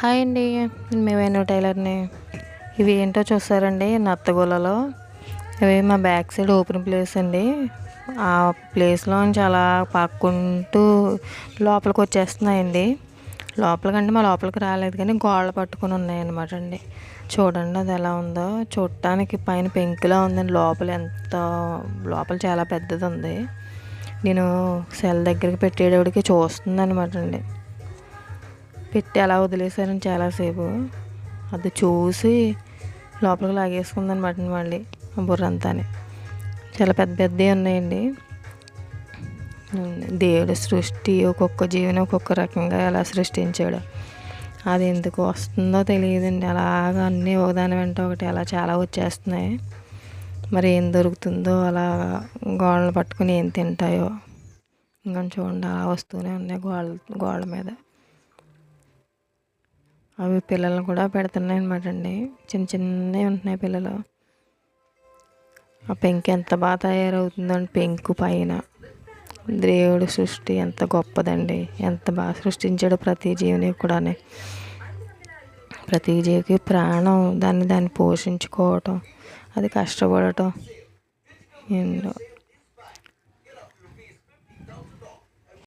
Hi అండి. మేమేనో టైలర్ని. ఇవి ఏంటో చూస్తారండి నత్తగూలలో. ఇవి మా బ్యాక్ సైడ్ ఓపెన్ ప్లేస్ అండి. ఆ ప్లేస్లో చాలా పక్కుంటూ పాక్కుంటూ లోపలికి వచ్చేస్తున్నాయండి. లోపలికంటే మా లోపలికి రాలేదు కానీ గోడలు పట్టుకొని ఉన్నాయన్నమాట అండి. చూడండి అది ఎలా ఉందో. చూడటానికి పైన పెంకులా ఉందండి. లోపల ఎంత లోపల చాలా పెద్దది ఉంది. నేను సెల్ దగ్గరికి పెట్టేటప్పటికి చూస్తుంది అనమాట అండి. పెట్టి అలా వదిలేసారని చాలాసేపు. అది చూసి లోపలికి లాగేసుకుందని అనమాట మళ్ళీ బుర్రంతాని. చాలా పెద్ద పెద్దవి ఉన్నాయండి. దేవుడు సృష్టి ఒక్కొక్క జీవిని ఒక్కొక్క రకంగా ఎలా సృష్టించాడు. అది ఎందుకు వస్తుందో తెలియదండి. అలాగా అన్నీ ఒకదాని వెంట ఒకటి అలా చాలా వచ్చేస్తున్నాయి. మరి ఏం దొరుకుతుందో అలా గోడలు పట్టుకుని ఏం తింటాయో. ఇంకా చూడండి అలా వస్తూనే ఉన్నాయి గోడ గోడ మీద. అవి పిల్లలు కూడా పెడుతున్నాయి అనమాట అండి. చిన్న చిన్నవి ఉంటున్నాయి పిల్లలు. ఆ పెంకు ఎంత బాగా తయారవుతుందండి. పెంకు పైన. దేవుడు సృష్టి ఎంత గొప్పదండి. ఎంత బాగా సృష్టించాడు ప్రతి జీవిని కూడా ప్రతి జీవికి ప్రాణం దాన్ని దాన్ని పోషించుకోవటం అది కష్టపడటం